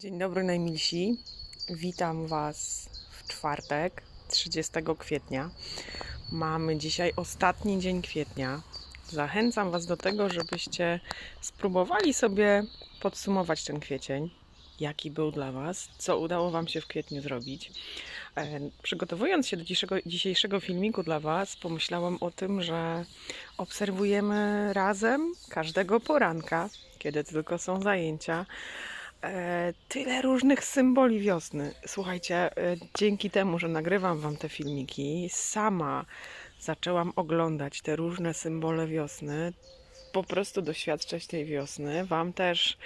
Dzień dobry najmilsi. Witam Was w czwartek, 30 kwietnia. Mamy dzisiaj ostatni dzień kwietnia. Zachęcam Was do tego, żebyście spróbowali sobie podsumować ten kwiecień. Jaki był dla Was, co udało Wam się w kwietniu zrobić. E, Przygotowując się do dzisiejszego, dzisiejszego filmiku dla Was, pomyślałam o tym, że obserwujemy razem każdego poranka, kiedy tylko są zajęcia, tyle różnych symboli wiosny. Słuchajcie, e, dzięki temu, że nagrywam Wam te filmiki, sama zaczęłam oglądać te różne symbole wiosny, po prostu doświadczać tej wiosny. Wam też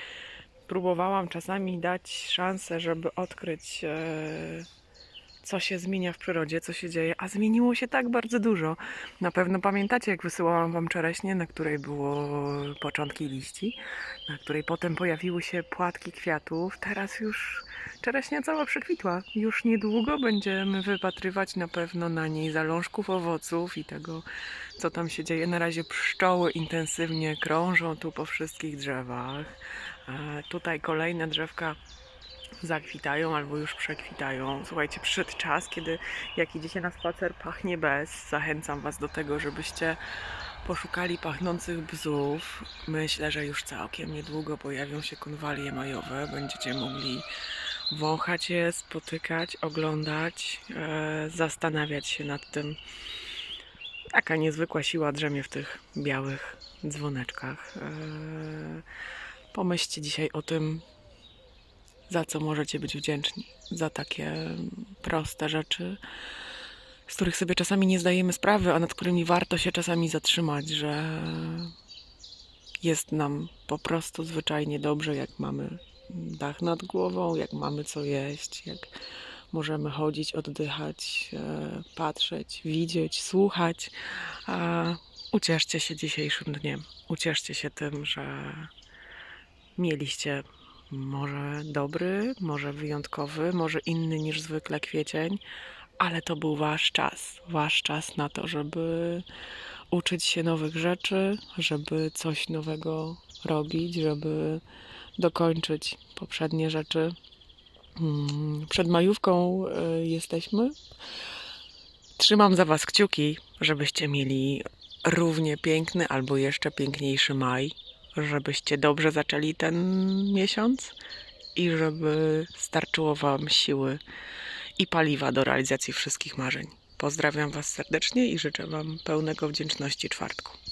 próbowałam czasami dać szansę, żeby odkryć. Co się zmienia w przyrodzie, co się dzieje, a zmieniło się tak bardzo dużo. Na pewno pamiętacie, jak wysyłałam Wam czereśnie, na której było początki liści, na której potem pojawiły się płatki kwiatów. Teraz już czereśnia cała przekwitła. Już niedługo będziemy wypatrywać na pewno na niej zalążków owoców i tego, co tam się dzieje. Na razie pszczoły intensywnie krążą tu po wszystkich drzewach. E, Tutaj kolejne drzewka zakwitają albo już przekwitają. Słuchajcie, przyszedł czas, kiedy jak idziecie na spacer, pachnie bez. Zachęcam Was do tego, żebyście poszukali pachnących bzów. Myślę, że już całkiem niedługo pojawią się konwalie majowe. Będziecie mogli wąchać je, spotykać, oglądać, e, zastanawiać się nad tym, jaka niezwykła siła drzemie w tych białych dzwoneczkach. E, pomyślcie dzisiaj o tym, za co możecie być wdzięczni. Za takie proste rzeczy, z których sobie czasami nie zdajemy sprawy, a nad którymi warto się czasami zatrzymać, że jest nam po prostu zwyczajnie dobrze, jak mamy dach nad głową, jak mamy co jeść, jak możemy chodzić, oddychać, e, patrzeć, widzieć, słuchać. Ucieszcie się dzisiejszym dniem. Ucieszcie się tym, że mieliście może dobry, może wyjątkowy, może inny niż zwykle kwiecień, ale to był wasz czas. Wasz czas na to, żeby uczyć się nowych rzeczy, żeby coś nowego robić, żeby dokończyć poprzednie rzeczy. Mm, Przed majówką y, jesteśmy. Trzymam za was kciuki, żebyście mieli równie piękny albo jeszcze piękniejszy maj żebyście dobrze zaczęli ten miesiąc i żeby starczyło Wam siły i paliwa do realizacji wszystkich marzeń. Pozdrawiam Was serdecznie i życzę Wam pełnego wdzięczności czwartku.